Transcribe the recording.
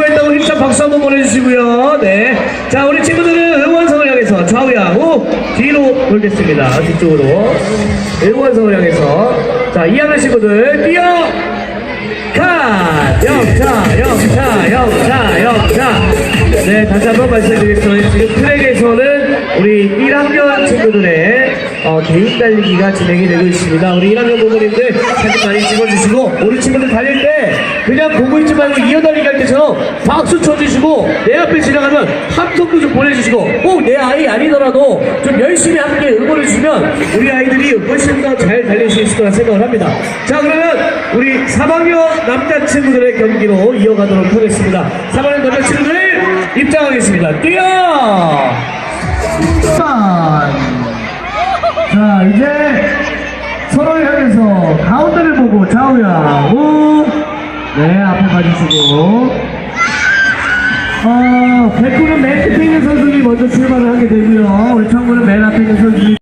수고했다고 힘찬 박수 한번 보내주시고요. 네. 자, 우리 친구들은 응원성을 향해서 좌우야후 뒤로 돌겠습니다. 뒤쪽으로. 응원성을 향해서. 자, 2학년 친구들 뛰어! 컷! 영차, 영차, 영차, 영차. 네, 다시 한번 말씀드리겠습니다. 지금 트랙에서는 우리 1학년 친구들의 어, 개인 달리기가 진행이 되고 있습니다. 우리 1학년 부모님들 사진 많이 찍어주시고, 우리 친구들 달릴 때 그냥 보고 있지 말고 때처럼 박수 쳐주시고, 내 앞에 지나가면 함성도 좀 보내주시고, 꼭 내 아이 아니더라도 좀 열심히 함께 응원해주시면 우리 아이들이 훨씬 더 잘 달릴 수 있을 거라 생각을 합니다. 자, 그러면 우리 3학년 남자 친구들의 경기로 이어가도록 하겠습니다. 3학년 남자 친구들 입장하겠습니다. 뛰어! 자, 이제 서로를 향해서 가운데를 보고 좌우야, 우. 네, 앞에 가주시고. 어, 백구는 맨 끝에 있는 선수들이 먼저 출발을 하게 되고요. 우리 청구는 맨 앞에 있는 선수들이